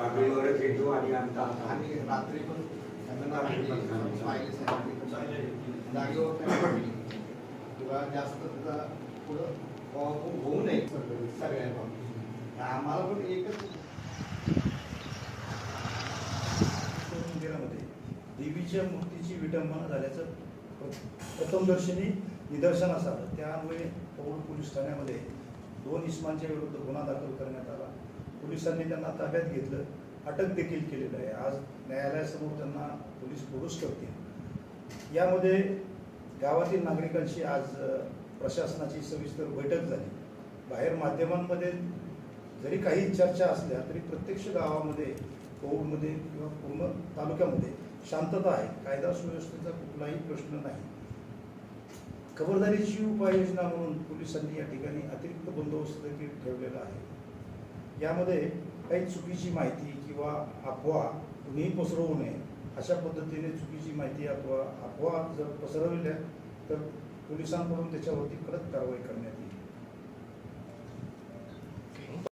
आणि रात्री पण त्यांना पाहिले साहेब जागेवर त्यांनी पडली किंवा जास्त पुढं होऊ नये सगळ्या बाबतीत. आम्हाला पण एकच मंदिरामध्ये देवीच्या मूर्तीची विटंबना झाल्याचं प्र- प्रथमदर्शनी निदर्शनास आलं त्यामुळे पौड पोलीस ठाण्यामध्ये दोन इस्मांच्या विरुद्ध गुन्हा दाखल करण्यात आला. पोलिसांनी त्यांना ताब्यात घेतलं. अटक देखील केलेलं आहे. आज न्यायालयासमोर त्यांना पोलीस पुरुष करतील यामध्ये गावातील नागरिकांशी आज प्रशासनाची सविस्तर बैठक झाली. बाहेर माध्यमांमध्ये जरी काही चर्चा असल्या तरी प्रत्यक्ष गावामध्ये कोविडमध्ये किंवा पूर्ण तालुक्यामध्ये शांतता आहे. कायदा सुव्यवस्थेचा कुठलाही प्रश्न नाही. खबरदारीची उपाययोजना म्हणून पोलिसांनी या ठिकाणी अतिरिक्त बंदोबस्त देखील ठेवलेला आहे. यामध्ये काही चुकीची माहिती किंवा अफवा कुणीही पसरवू नये. अशा पद्धतीने चुकीची माहिती अथवा अफवा जर पसरवल्या तर पोलिसांकडून त्याच्यावरती कडक कारवाई करण्यात येईल.